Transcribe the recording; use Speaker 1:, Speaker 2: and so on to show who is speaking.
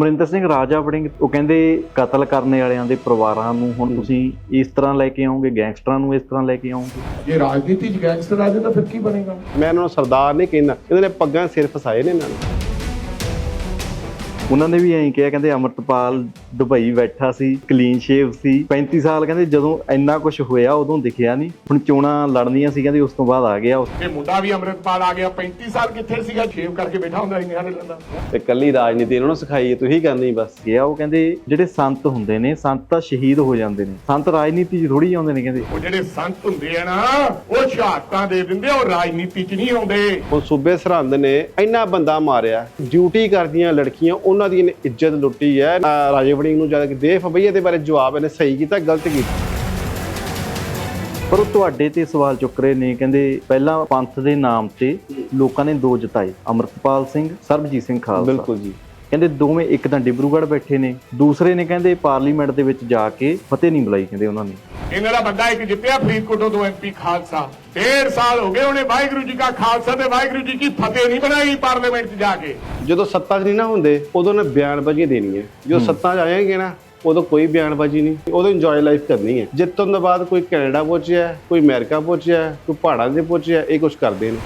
Speaker 1: ਅਮਰਿੰਦਰ ਸਿੰਘ ਰਾਜਾ ਵੜਿੰਗ ਉਹ ਕਹਿੰਦੇ ਕਤਲ ਕਰਨ ਵਾਲਿਆਂ ਦੇ ਪਰਿਵਾਰਾਂ ਨੂੰ ਹੁਣ ਤੁਸੀਂ ਇਸ ਤਰ੍ਹਾਂ ਲੈ ਕੇ ਆਓਗੇ ਗੈਂਗਸਟਰਾਂ ਨੂੰ ਇਸ ਤਰ੍ਹਾਂ ਲੈ ਕੇ ਆਓਗੇ?
Speaker 2: ਜੇ ਰਾਜਨੀਤੀ ਚ ਗੈਂਗਸਟਰ ਆ ਜਾਏ ਤਾਂ ਫਿਰ ਕੀ ਬਣੇਗਾ?
Speaker 3: ਮੈਂ ਇਹਨਾਂ ਨੂੰ ਸਰਦਾਰ ਨਹੀਂ ਕਹਿੰਦਾ ਇਹਨਾਂ ਨੇ ਪੱਗਾਂ ਸਿਰ ਫਸਾਏ ਨੇ ਇਹਨਾਂ ਨੇ।
Speaker 1: ਉਹਨਾਂ ਨੇ ਵੀ ਐਂ ਕਿਹਾ ਕਹਿੰਦੇ ਅਮਰਤਪਾਲ ਦੁਬਈ ਬੈਠਾ ਸੀ ਕਲੀਨ ਸ਼ੇਵ ਸੀ। 35 ਸਾਲ ਕਹਿੰਦੇ ਜਦੋਂ ਇੰਨਾ ਕੁਝ ਹੋਇਆ ਉਦੋਂ ਦਿਖਿਆ ਨਹੀਂ। ਹੁਣ ਚੋਣਾਂ ਲੜਨੀਆਂ ਸੀ ਕਹਿੰਦੇ ਉਸ ਤੋਂ ਬਾਅਦ ਆ ਗਿਆ।
Speaker 2: ਇਹ ਮੁੰਡਾ ਵੀ ਅੰਮ੍ਰਿਤਪਾਲ ਆ ਗਿਆ 35 ਸਾਲ ਕਿੱਥੇ ਸੀਗਾ? ਸ਼ੇਵ ਕਰਕੇ ਬੈਠਾ ਹੁੰਦਾ ਸੀ ਨਿਹਾਰੇ ਲੈਂਦਾ
Speaker 3: ਤੇ ਕੱਲੀ ਰਾਜਨੀਤੀ ਇਹਨਾਂ ਨੂੰ ਸਿਖਾਈ ਹੈ ਤੁਸੀਂ ਕਰਨੀ ਬਸ।
Speaker 1: ਗਿਆ ਉਹ ਕਹਿੰਦੇ ਜਿਹੜੇ ਸੰਤ ਹੁੰਦੇ ਨੇ ਸੰਤ ਤਾਂ ਸ਼ਹੀਦ ਹੋ ਜਾਂਦੇ ਨੇ। ਸੰਤ ਰਾਜਨੀਤੀ 'ਚ ਥੋੜੀ ਆਉਂਦੇ ਨੇ ਕਹਿੰਦੇ।
Speaker 2: ਉਹ ਜਿਹੜੇ ਸੰਤ ਹੁੰਦੇ ਆ ਨਾ ਉਹ ਸ਼ਹਾਦਤਾਂ ਦੇ ਦਿੰਦੇ ਉਹ ਰਾਜਨੀਤੀ ਚ ਨਹੀਂ ਆਉਂਦੇ।
Speaker 3: ਹੁਣ ਸੂਬੇ ਸਰਹੰਦ ਨੇ ਇੰਨਾ ਬੰਦਾ ਮਾਰਿਆ ਡਿਊਟੀ ਕਰਦੀਆਂ ਲੜਕੀਆਂ ਉਹਨਾਂ ਦੀ ਇੱਜ਼ਤ ਲੁੱਟੀ ਹੈ ਰਾਜੇ ਵੜਿੰਗ ਨੂੰ ਜਦ ਕਿ ਦੇਖ ਬਈ ਇਹਦੇ ਬਾਰੇ ਜਵਾਬ ਇਹਨੇ ਸਹੀ ਕੀਤਾ ਗਲਤ ਕੀਤਾ।
Speaker 1: ਪਰ ਉਹ ਤੁਹਾਡੇ ਤੇ ਸਵਾਲ ਚੁੱਕ ਰਹੇ ਨੇ ਕਹਿੰਦੇ ਪਹਿਲਾਂ ਪੰਥ ਦੇ ਨਾਮ ਤੇ ਲੋਕਾਂ ਨੇ ਦੋ ਜਿਤਾਏ ਅਮਰਤਪਾਲ ਸਿੰਘ ਸਰਬਜੀਤ ਸਿੰਘ ਖਾਲਸਾ।
Speaker 3: ਬਿਲਕੁਲ ਜੀ।
Speaker 1: ਕਹਿੰਦੇ ਦੋਵੇਂ ਇੱਕ ਤਾਂ ਡਿਬਰੂਗੜ੍ਹ ਬੈਠੇ ਨੇ ਦੂਸਰੇ ਨੇ ਕਹਿੰਦੇ ਪਾਰਲੀਮੈਂਟ ਦੇ ਵਿੱਚ ਜਾ ਕੇ ਫਤਿਹ ਨਹੀਂ ਬੁਲਾਈ ਕਹਿੰਦੇ ਉਹਨਾਂ ਨੇ।
Speaker 2: ਇਹਨਾਂ ਦਾ ਬੰਦਾ ਇੱਕ ਜਿੱਤਿਆ ਫਰੀਦਕੋਟੋਂ ਤੋਂ ਐਮਪੀ ਖਾਲਸਾ। ਡੇਢ ਸਾਲ ਹੋ ਗਏ ਉਹਨੇ ਵਾਹਿਗੁਰੂ ਜੀ ਕਾ ਖਾਲਸਾ ਤੇ ਵਾਹਿਗੁਰੂ ਜੀ ਕੀ ਫਤਿਹ ਨਹੀਂ ਬਣਾਈ ਪਾਰਲੀਮੈਂਟ 'ਚ ਜਾ ਕੇ।
Speaker 3: ਜਦੋਂ ਸੱਤਾ 'ਚ ਨਹੀਂ ਨਾ ਹੁੰਦੇ ਉਦੋਂ ਨੇ ਬਿਆਨਬਾਜ਼ੀ ਦੇਣੀ ਹੈ। ਜਦੋਂ ਸੱਤਾ 'ਚ ਆਏਗੇ ਨਾ ਉਦੋਂ ਕੋਈ ਬਿਆਨਬਾਜ਼ੀ ਨਹੀਂ। ਉਦੋਂ ਇੰਜੋਏ ਲਾਈਫ ਕਰਨੀ ਹੈ। ਜਿੱਤਣ ਤੋਂ ਬਾਅਦ ਕੋਈ ਕੈਨੇਡਾ ਪਹੁੰਚਿਆ ਕੋਈ ਅਮਰੀਕਾ ਪਹੁੰਚਿਆ ਕੋਈ ਪਹਾੜਾਂ 'ਤੇ ਪਹੁੰਚਿਆ ਇਹ ਕੁਝ ਕਰਦੇ ਨੇ।